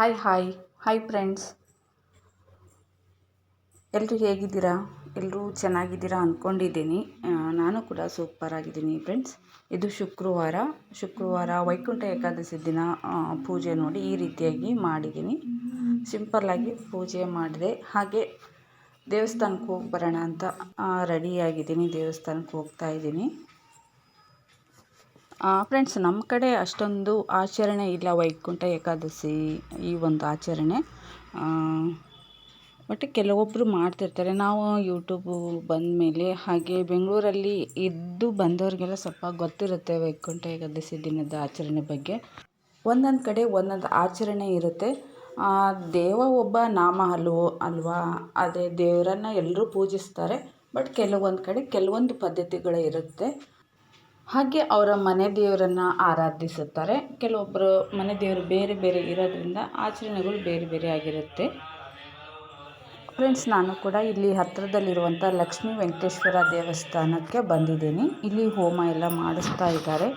Hi hi hi friends ಎಲ್ಲರೂ ಹೇಗಿದ್ದೀರಾ? ಎಲ್ಲರೂ ಚೆನ್ನಾಗಿದ್ದೀರಾ ಅಂದ್ಕೊಂಡಿದ್ದೀನಿ. ನಾನು ಕೂಡ ಸೂಪರ್ ಆಗಿದ್ದೀನಿ ಫ್ರೆಂಡ್ಸ್ ಇದು ಶುಕ್ರವಾರ. ಶುಕ್ರವಾರ ವೈಕುಂಠ ಏಕಾದಶಿ ದಿನ ಪೂಜೆ ನೋಡಿ ಈ ರೀತಿಯಾಗಿ ಮಾಡಿದ್ದೀನಿ. ಸಿಂಪಲ್ಲಾಗಿ ಪೂಜೆ ಮಾಡಿದೆ. ಹಾಗೆ ದೇವಸ್ಥಾನಕ್ಕೆ ಹೋಗಿ ಬರೋಣ ಅಂತ ರೆಡಿಯಾಗಿದ್ದೀನಿ ದೇವಸ್ಥಾನಕ್ಕೆ ಹೋಗ್ತಾ ಇದ್ದೀನಿ. ಫ್ರೆಂಡ್ಸ್ ನಮ್ಮ ಕಡೆ ಅಷ್ಟೊಂದು ಆಚರಣೆ ಇಲ್ಲ ವೈಕುಂಠ ಏಕಾದಶಿ ಈ ಒಂದು ಆಚರಣೆ. ಬಟ್ ಕೆಲವೊಬ್ಬರು ಮಾಡ್ತಿರ್ತಾರೆ. ನಾವು ಯೂಟ್ಯೂಬು ಬಂದ ಮೇಲೆ ಹಾಗೆ ಬೆಂಗಳೂರಲ್ಲಿ ಇದ್ದು ಬಂದವರಿಗೆಲ್ಲ ಸ್ವಲ್ಪ ಗೊತ್ತಿರುತ್ತೆ ವೈಕುಂಠ ಏಕಾದಶಿ ದಿನದ ಆಚರಣೆ ಬಗ್ಗೆ. ಒಂದೊಂದು ಕಡೆ ಒಂದೊಂದು ಆಚರಣೆ ಇರುತ್ತೆ. ದೇವ ಒಬ್ಬ ನಾಮ ಅಲ್ವೋ, ಅಲ್ವಾ? ಅದೇ ದೇವರನ್ನು ಎಲ್ಲರೂ ಪೂಜಿಸ್ತಾರೆ. ಬಟ್ ಕೆಲವೊಂದು ಕಡೆ ಕೆಲವೊಂದು ಪದ್ಧತಿಗಳು ಇರುತ್ತೆ. ಹಾಗೆ ಅವರ ಮನೆ ದೇವರನ್ನು ಆರಾಧಿಸುತ್ತಾರೆ. ಕೆಲವೊಬ್ಬರು ಮನೆ ದೇವರು ಬೇರೆ ಬೇರೆ ಇರೋದ್ರಿಂದ ಆಚರಣೆಗಳು ಬೇರೆ ಬೇರೆ ಆಗಿರುತ್ತೆ. ಫ್ರೆಂಡ್ಸ್ ನಾನು ಕೂಡ ಇಲ್ಲಿ ಹತ್ತಿರದಲ್ಲಿರುವಂಥ ಲಕ್ಷ್ಮೀ ವೆಂಕಟೇಶ್ವರ ದೇವಸ್ಥಾನಕ್ಕೆ ಬಂದಿದ್ದೀನಿ. ಇಲ್ಲಿ ಹೋಮ ಎಲ್ಲ ಮಾಡಿಸ್ತಾ ಇದ್ದಾರೆ.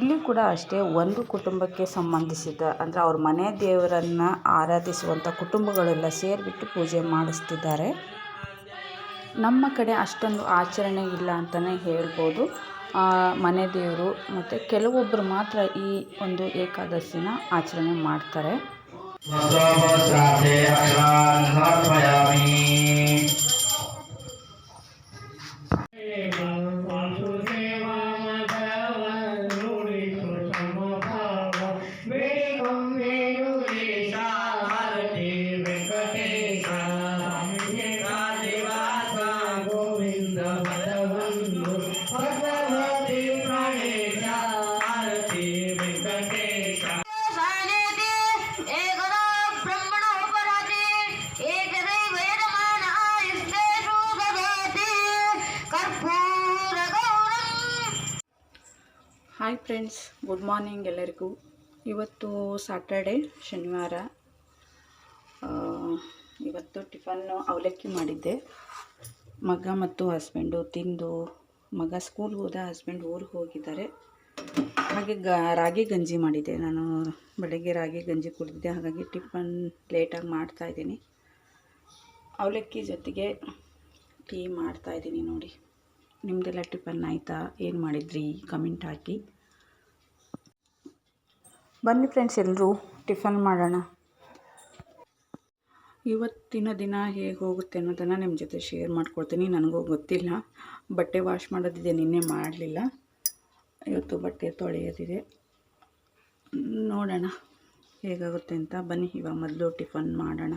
ಇಲ್ಲಿ ಕೂಡ ಅಷ್ಟೇ ಒಂದು ಕುಟುಂಬಕ್ಕೆ ಸಂಬಂಧಿಸಿದ ಅಂದರೆ ಅವ್ರ ಮನೆ ದೇವರನ್ನು ಆರಾಧಿಸುವಂಥ ಕುಟುಂಬಗಳೆಲ್ಲ ಸೇರಿಬಿಟ್ಟು ಪೂಜೆ ಮಾಡಿಸ್ತಿದ್ದಾರೆ. ನಮ್ಮ ಕಡೆ ಅಷ್ಟೊಂದು ಆಚರಣೆ ಇಲ್ಲ ಅಂತಲೇ ಹೇಳ್ಬೋದು. ಮನೆ ದೇವರು ಮತ್ತು ಕೆಲವೊಬ್ಬರು ಮಾತ್ರ ಈ ಒಂದು ಏಕಾದಶಿನ ಆಚರಣೆ ಮಾಡ್ತಾರೆ. ಹಾಯ್ ಫ್ರೆಂಡ್ಸ್ ಗುಡ್ ಮಾರ್ನಿಂಗ್ ಎಲ್ಲರಿಗೂ. ಇವತ್ತು ಸ್ಯಾಟರ್ಡೆ ಶನಿವಾರ. ಇವತ್ತು ಟಿಫನ್ನು ಅವಲಕ್ಕಿ ಮಾಡಿದ್ದೆ. ಮಗ ಮತ್ತು ಹಸ್ಬೆಂಡು ತಿಂದು, ಮಗ ಸ್ಕೂಲ್ಗೆ ಹೋದ ಹಸ್ಬೆಂಡ್ ಊರಿಗೆ ಹೋಗಿದ್ದಾರೆ. ಹಾಗೆ ಗ, ರಾಗಿ ಗಂಜಿ ಮಾಡಿದ್ದೆ. ನಾನು ಬೆಳಗ್ಗೆ ರಾಗಿ ಗಂಜಿ ಕುಡಿದಿದ್ದೆ. ಹಾಗಾಗಿ ಟಿಫನ್ ಲೇಟಾಗಿ ಮಾಡ್ತಾಯಿದ್ದೀನಿ ಅವಲಕ್ಕಿ ಜೊತೆಗೆ ಟೀ ಮಾಡ್ತಾಯಿದ್ದೀನಿ ನೋಡಿ. ನಿಮ್ಮದೆಲ್ಲ ಟಿಫನ್ ಆಯಿತಾ? ಏನು ಮಾಡಿದ್ರಿ? ಕಮೆಂಟ್ ಹಾಕಿ. ಬನ್ನಿ ಫ್ರೆಂಡ್ಸ್ ಎಲ್ಲರೂ ಟಿಫನ್ ಮಾಡೋಣ. ಇವತ್ತಿನ ದಿನ ಹೇಗೆ ಹೋಗುತ್ತೆ ಅನ್ನೋದನ್ನು ನಿಮ್ಮ ಜೊತೆ ಶೇರ್ ಮಾಡ್ಕೊಳ್ತೀನಿ ನನಗೂ ಗೊತ್ತಿಲ್ಲ. ಬಟ್ಟೆ ವಾಶ್ ಮಾಡೋದಿದೆ, ನಿನ್ನೆ ಮಾಡಲಿಲ್ಲ. ಇವತ್ತು ಬಟ್ಟೆ ತೊಳೆಯೋದಿದೆ. ನೋಡೋಣ ಹೇಗಾಗುತ್ತೆ ಅಂತ. ಬನ್ನಿ, ಇವಾಗ ಮೊದಲು ಟಿಫನ್ ಮಾಡೋಣ.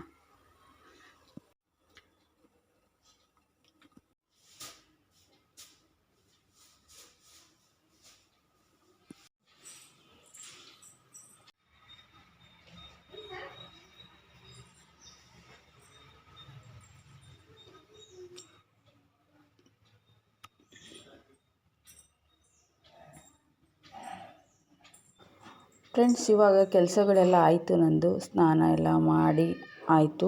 ಫ್ರೆಂಡ್ಸ್ ಇವಾಗ ಕೆಲಸಗಳೆಲ್ಲ ಆಯಿತು ನಂದು. ಸ್ನಾನ ಎಲ್ಲ ಮಾಡಿ ಆಯಿತು.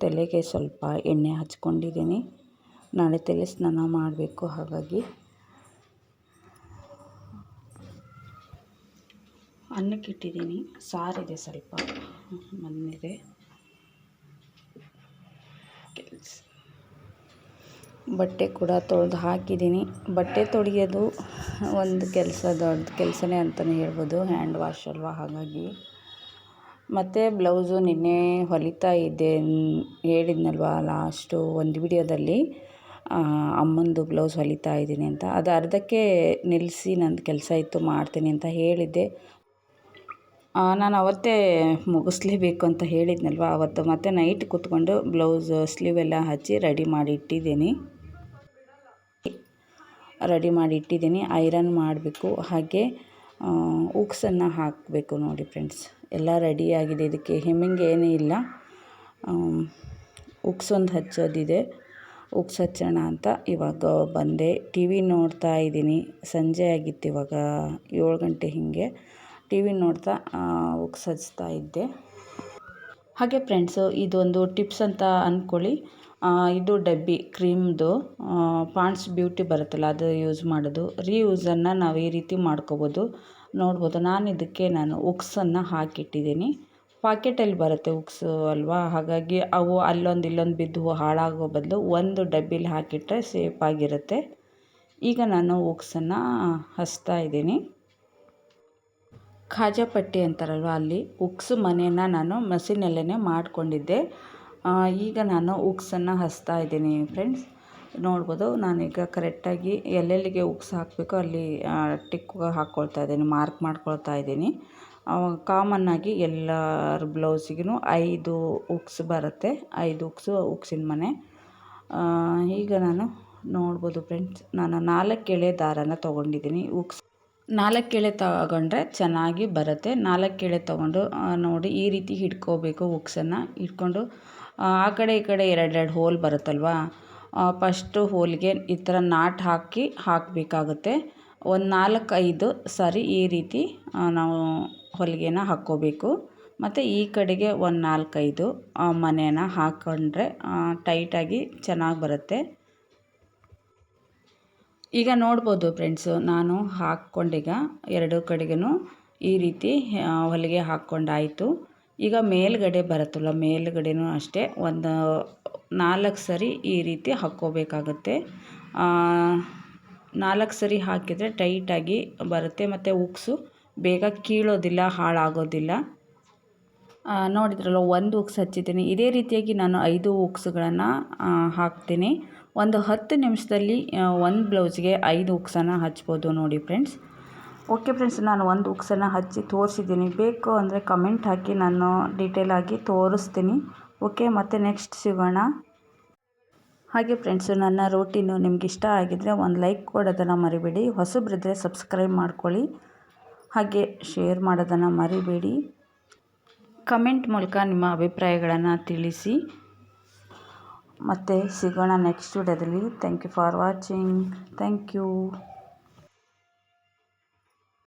ತಲೆಗೆ ಸ್ವಲ್ಪ ಎಣ್ಣೆ ಹಚ್ಕೊಂಡಿದ್ದೀನಿ. ನಾಳೆ ತಲೆ ಸ್ನಾನ ಮಾಡಬೇಕು ಹಾಗಾಗಿ. ಅನ್ನಕ್ಕೆ ಇಟ್ಟಿದ್ದೀನಿ. ಸಾರಿದೆ ಸ್ವಲ್ಪ. ಬಂದಿದೆ ಕೆಲಸ. ಬಟ್ಟೆ ಕೂಡ ತೊಳೆದು ಹಾಕಿದ್ದೀನಿ. ಬಟ್ಟೆ ತೊಳೆಯೋದು ಒಂದು ಕೆಲಸ, ದೊಡ್ಡ ಕೆಲಸನೇ ಅಂತಲೇ ಹೇಳ್ಬೋದು. ಹ್ಯಾಂಡ್ ವಾಶ್ ಅಲ್ವಾ ಹಾಗಾಗಿ. ಮತ್ತು ಬ್ಲೌಸು ನಿನ್ನೆ ಹೊಲಿತಾ ಇದ್ದೆ ಹೇಳಿದ್ನಲ್ವಾ ಲಾಸ್ಟು ಒಂದು ವಿಡಿಯೋದಲ್ಲಿ. ಅಮ್ಮಂದು ಬ್ಲೌಸ್ ಹೊಲಿತಾ ಇದ್ದೀನಿ ಅಂತ. ಅದು ಅರ್ಧಕ್ಕೆ ನಿಲ್ಲಿಸಿ ನಂದು ಕೆಲಸ ಇತ್ತು, ಮಾಡ್ತೀನಿ ಅಂತ ಹೇಳಿದ್ದೆ. ನಾನು ಅವತ್ತೇ ಮುಗಿಸ್ಲೇಬೇಕು ಅಂತ ಹೇಳಿದ್ನಲ್ವ ಅವತ್ತು. ಮತ್ತೆ ನೈಟ್ ಕೂತ್ಕೊಂಡು ಬ್ಲೌಸ್ ಸ್ಲೀವ್ ಎಲ್ಲ ಹಚ್ಚಿ ರೆಡಿ ಮಾಡಿ ಇಟ್ಟಿದ್ದೀನಿ. ರೆಡಿ ಮಾಡಿ ಇಟ್ಟಿದ್ದೀನಿ. ಐರನ್ ಮಾಡಬೇಕು. ಹಾಗೆ ಉಕ್ಸನ್ನು ಹಾಕಬೇಕು ನೋಡಿ ಫ್ರೆಂಡ್ಸ್. ಎಲ್ಲ ರೆಡಿಯಾಗಿದೆ ಇದಕ್ಕೆ ಹೆಮ್ಮಿಂಗ್ ಏನೂ ಇಲ್ಲ. ಉಕ್ಸ್ ಒಂದು ಹಚ್ಚೋದಿದೆ. ಉಕ್ಸ್ ಹಚ್ಚೋಣ ಅಂತ ಇವಾಗ ಬಂದೆ. ಟಿ ವಿ ನೋಡ್ತಾ ಇದ್ದೀನಿ. ಸಂಜೆ ಆಗಿತ್ತು ಇವಾಗ ಏಳು ಗಂಟೆ ಹೀಗೆ. ಟಿ ವಿ ನೋಡ್ತಾ ಉಕ್ಸ್ ಹಚ್ತಾ ಇದ್ದೆ. ಹಾಗೆ ಫ್ರೆಂಡ್ಸು, ಇದೊಂದು ಟಿಪ್ಸ್ ಅಂತ ಅಂದ್ಕೊಳ್ಳಿ ಇದು ಡಬ್ಬಿ, ಕ್ರೀಮ್ದು ಪಾಂಡ್ಸ್ ಬ್ಯೂಟಿ ಬರುತ್ತಲ್ಲ, ಅದು ಯೂಸ್ ಮಾಡೋದು. ರೀಯೂಸನ್ನು ನಾವು ಈ ರೀತಿ ಮಾಡ್ಕೋಬೋದು. ನೋಡ್ಬೋದು, ನಾನು ಇದಕ್ಕೆ ನಾನು ಉಕ್ಸನ್ನು ಹಾಕಿಟ್ಟಿದ್ದೀನಿ. ಪಾಕೆಟಲ್ಲಿ ಬರುತ್ತೆ ಉಕ್ಸು ಅಲ್ವಾ? ಹಾಗಾಗಿ ಅವು ಅಲ್ಲೊಂದು ಇಲ್ಲೊಂದು ಬಿದ್ದು ಹಾಳಾಗೋ ಬದಲು ಒಂದು ಡಬ್ಬಿಲಿ ಹಾಕಿಟ್ಟರೆ ಸೇಫಾಗಿರುತ್ತೆ ಈಗ ನಾನು ಉಕ್ಸನ್ನು ಹಚ್ತಾ ಇದ್ದೀನಿ. ಖಾಜಾಪಟ್ಟಿ ಅಂತಾರಲ್ವ ಅಲ್ಲಿ? ಉಕ್ಸು ಮನೆಯನ್ನು ನಾನು ಮಸಿನಲ್ಲೇ ಮಾಡಿಕೊಂಡಿದ್ದೆ. ಈಗ ನಾನು ಉಕ್ಸನ್ನು ಹಚ್ತಾ ಇದ್ದೀನಿ ಫ್ರೆಂಡ್ಸ್ ನೋಡ್ಬೋದು ನಾನೀಗ ಕರೆಕ್ಟಾಗಿ ಎಲ್ಲೆಲ್ಲಿಗೆ ಉಕ್ಸ್ ಹಾಕಬೇಕೋ ಅಲ್ಲಿ ಟಿಕ್ ಹಾಕ್ಕೊಳ್ತಾ ಇದ್ದೀನಿ ಮಾರ್ಕ್ ಮಾಡ್ಕೊಳ್ತಾ ಇದ್ದೀನಿ. ಕಾಮನ್ನಾಗಿ ಎಲ್ಲರ ಬ್ಲೌಸಿಗೂ ಐದು ಉಕ್ಸ್ ಬರುತ್ತೆ, ಐದು ಉಕ್ಸು ಉಕ್ಸಿನ ಮನೆ. ಈಗ ನಾನು ನೋಡ್ಬೋದು ಫ್ರೆಂಡ್ಸ್ ನಾನು ನಾಲ್ಕು ಎಳೆ ದಾರನ ತೊಗೊಂಡಿದ್ದೀನಿ ಉಕ್ಸ್. ನಾಲ್ಕು ಎಳೆ ತಗೊಂಡ್ರೆ ಚೆನ್ನಾಗಿ ಬರುತ್ತೆ ನಾಲ್ಕು ಎಳೆ ತೊಗೊಂಡು ನೋಡಿ ಈ ರೀತಿ ಹಿಡ್ಕೋಬೇಕು ಉಕ್ಸನ್ನು. ಇಟ್ಕೊಂಡು ಆ ಕಡೆ ಈ ಕಡೆ ಎರಡೆರಡು ಹೋಲ್ ಬರುತ್ತಲ್ವಾ? ಪಸ್ಟು ಹೋಲ್ಗೆ ಈ ಥರ ನಾಟ್ ಹಾಕಿ ಹಾಕಬೇಕಾಗುತ್ತೆ. ಒಂದು ನಾಲ್ಕೈದು ಸಾರಿ ಈ ರೀತಿ ನಾವು ಹೊಲಿಗೆನ ಹಾಕ್ಕೋಬೇಕು. ಮತ್ತು ಈ ಕಡೆಗೆ ಒಂದು ನಾಲ್ಕೈದು ಮನೆನ ಹಾಕ್ಕೊಂಡ್ರೆ ಟೈಟಾಗಿ ಚೆನ್ನಾಗಿ ಬರುತ್ತೆ. ಈಗ ನೋಡ್ಬೋದು ಫ್ರೆಂಡ್ಸು ನಾನು ಹಾಕ್ಕೊಂಡೀಗ ಎರಡು ಕಡೆಗೂ ಈ ರೀತಿ ಹೊಲಿಗೆ ಹಾಕ್ಕೊಂಡಾಯಿತು ಈಗ ಮೇಲುಗಡೆ ಬರುತ್ತಲ್ಲ, ಮೇಲುಗಡೆನೂ ಅಷ್ಟೇ. ಒಂದು ನಾಲ್ಕು ಸರಿ ಈ ರೀತಿ ಹಾಕ್ಕೋಬೇಕಾಗತ್ತೆ. ನಾಲ್ಕು ಸರಿ ಹಾಕಿದರೆ ಟೈಟಾಗಿ ಬರುತ್ತೆ, ಮತ್ತು ಉಕ್ಸು ಬೇಗ ಕೀಳೋದಿಲ್ಲ, ಹಾಳಾಗೋದಿಲ್ಲ. ನೋಡಿದ್ರಲ್ಲ, ಒಂದು ಉಕ್ಸ್ ಹಚ್ಚಿದ್ದೀನಿ. ಇದೇ ರೀತಿಯಾಗಿ ನಾನು ಐದು ಉಕ್ಸ್ಗಳನ್ನು ಹಾಕ್ತೀನಿ. ಒಂದು ಹತ್ತು ನಿಮಿಷದಲ್ಲಿ ಒಂದು ಬ್ಲೌಸ್ಗೆ ಐದು ಉಕ್ಸನ್ನು ಹಚ್ಬೋದು ನೋಡಿ ಫ್ರೆಂಡ್ಸ್. ಓಕೆ ಫ್ರೆಂಡ್ಸ್ ನಾನು ಒಂದು ಉಕ್ಸನ್ನು ಹಚ್ಚಿ ತೋರಿಸಿದ್ದೀನಿ. ಬೇಕು ಅಂದರೆ ಕಮೆಂಟ್ ಹಾಕಿ, ನಾನು ಡೀಟೇಲಾಗಿ ತೋರಿಸ್ತೀನಿ. ಓಕೆ ಮತ್ತು ನೆಕ್ಸ್ಟ್ ಸಿಗೋಣ. ಹಾಗೆ ಫ್ರೆಂಡ್ಸು ನನ್ನ ರೂಟೀನು ನಿಮ್ಗೆ ಇಷ್ಟ ಆಗಿದ್ದರೆ ಒಂದು ಲೈಕ್ ಕೊಡೋದನ್ನು ಮರಿಬೇಡಿ. ಹೊಸಬ್ರಿದ್ರೆ ಸಬ್ಸ್ಕ್ರೈಬ್ ಮಾಡ್ಕೊಳ್ಳಿ. ಹಾಗೆ ಶೇರ್ ಮಾಡೋದನ್ನು ಮರಿಬೇಡಿ. ಕಮೆಂಟ್ ಮೂಲಕ ನಿಮ್ಮ ಅಭಿಪ್ರಾಯಗಳನ್ನು ತಿಳಿಸಿ. ಮತ್ತು ಸಿಗೋಣ ನೆಕ್ಸ್ಟ್ ವಿಡಿಯೋದಲ್ಲಿ thank you for watching thank you